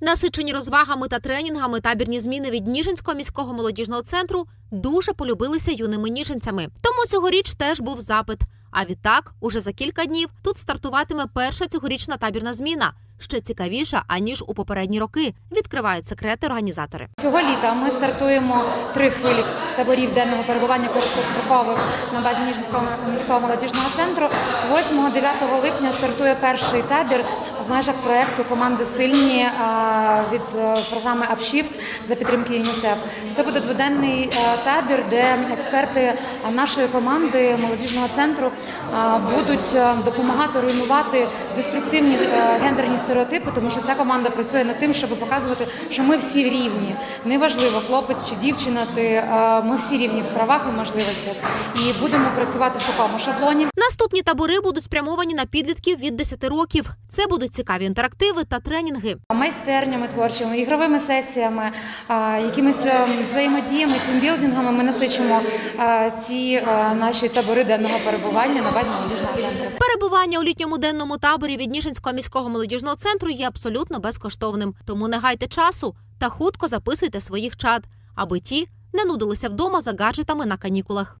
Насичені розвагами та тренінгами табірні зміни від Ніжинського міського молодіжного центру дуже полюбилися юними ніжинцями. Тому цьогоріч теж був запит. А відтак, уже за кілька днів тут стартуватиме перша цьогорічна табірна зміна. Ще цікавіша аніж у попередні роки. Відкривають секрети організатори. Цього літа ми стартуємо три хвилі таборів денного перебування короткострокових на базі Ніжинського міського молодіжного центру. 8-9 липня стартує перший табір в межах проекту Команди сильні від е, програми Upshift за підтримки ЮНІСЕФ. Це буде дводенний е, табір, де експерти е, нашої команди молодіжного центру будуть е, допомагати руйнувати деструктивні е, гендерні стереотипи, тому що ця команда працює над тим, щоб показувати, що ми всі рівні. Неважливо, хлопець чи дівчина, ти е, ми всі рівні в правах і можливостях. І будемо працювати в такому шаблоні. Наступні табори будуть спрямовані на підлітків від 10 років. Це будуть цікаві інтерактиви та тренінги. Майстернями творчими, ігровими сесіями, якимись е, взаємодіями, тімбілдингами ми насичимо е, ці е, наші табори денного перебування на базі молодіжного центру. Перебування у літньому денному таборі від Ніжинського міського молодіжного центру є абсолютно безкоштовним. Тому не гайте часу та хутко записуйте своїх чад, аби ті не нудилися вдома за гаджетами на канікулах.